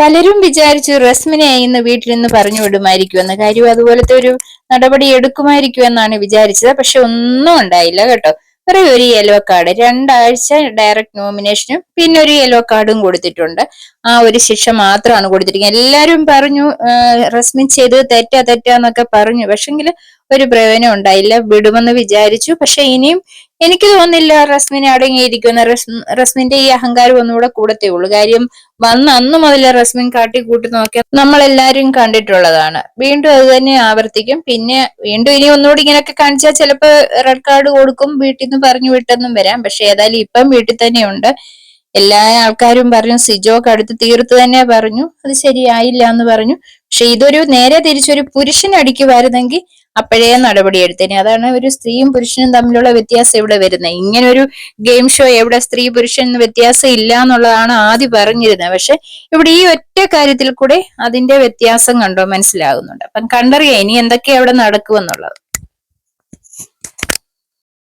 പലരും വിചാരിച്ചു റസ്മിനെ ഇന്ന് വീട്ടിൽ നിന്ന് പറഞ്ഞു വിടുമായിരിക്കുമെന്ന് കാര്യം അതുപോലത്തെ ഒരു നടപടി എടുക്കുമായിരിക്കും എന്നാണ് വിചാരിച്ചത്. പക്ഷെ ഒന്നും ഉണ്ടായില്ല കേട്ടോ. വെറും ഒരു യെല്ലോ കാർഡ് രണ്ടാഴ്ച ഡയറക്റ്റ് നോമിനേഷനും പിന്നെ ഒരു യെല്ലോ കാർഡും കൊടുത്തിട്ടുണ്ട്. ആ ഒരു ശിക്ഷ മാത്രമാണ് കൊടുത്തിരിക്കുന്നത്. എല്ലാവരും പറഞ്ഞു റസ്മിൻ ചെയ്തത് തെറ്റാ തെറ്റാന്നൊക്കെ പറഞ്ഞു. പക്ഷെങ്കിൽ ഒരു പ്രയോജനം ഉണ്ടായില്ല. വിടുമെന്ന് വിചാരിച്ചു. പക്ഷെ ഇനിയും എനിക്ക് തോന്നുന്നില്ല റസ്മിനെ അടങ്ങിയിരിക്കുന്ന റസ്- റസ്മിന്റെ ഈ അഹങ്കാരം ഒന്നുകൂടെ കൂടത്തേ ഉള്ളൂ. കാര്യം വന്ന് അന്ന് മുതൽ റസ്മിൻ കാട്ടി കൂട്ടി നോക്കിയാൽ നമ്മളെല്ലാരും കണ്ടിട്ടുള്ളതാണ്. വീണ്ടും അത് തന്നെ ആവർത്തിക്കും. പിന്നെ വീണ്ടും ഇനി ഒന്നുകൂടി ഇങ്ങനെയൊക്കെ കാണിച്ചാൽ ചിലപ്പോ റെഡ് കാർഡ് കൊടുക്കും വീട്ടിൽ നിന്ന് പറഞ്ഞു വിട്ടെന്നും വരാം. പക്ഷെ ഏതായാലും ഇപ്പം വീട്ടിൽ തന്നെയുണ്ട് എല്ലാ ആൾക്കാരും പറഞ്ഞു സിജോക്ക് അടുത്ത് തീർത്ത് തന്നെ പറഞ്ഞു. അത് ശരിയായില്ല എന്ന് പറഞ്ഞു. പക്ഷെ ഇതൊരു നേരെ തിരിച്ചൊരു പുരുഷൻ അടിക്കുമായിരുന്നെങ്കിൽ അപ്പോഴേ നടപടി എടുത്തേനെ. അതാണ് ഒരു സ്ത്രീയും പുരുഷനും തമ്മിലുള്ള വ്യത്യാസം ഇവിടെ വരുന്നത്. ഇങ്ങനെ ഒരു ഗെയിം ഷോ എവിടെ സ്ത്രീ പുരുഷൻ വ്യത്യാസം ഇല്ല എന്നുള്ളതാണ് ആദ്യം പറഞ്ഞിരുന്നത്. പക്ഷെ ഇവിടെ ഈ ഒറ്റ കാര്യത്തിൽ കൂടെ അതിന്റെ വ്യത്യാസം കണ്ടോ? മനസ്സിലാകുന്നുണ്ട്. അപ്പം കണ്ടറിയാം ഇനി എന്തൊക്കെ അവിടെ നടക്കുമെന്നുള്ളത്.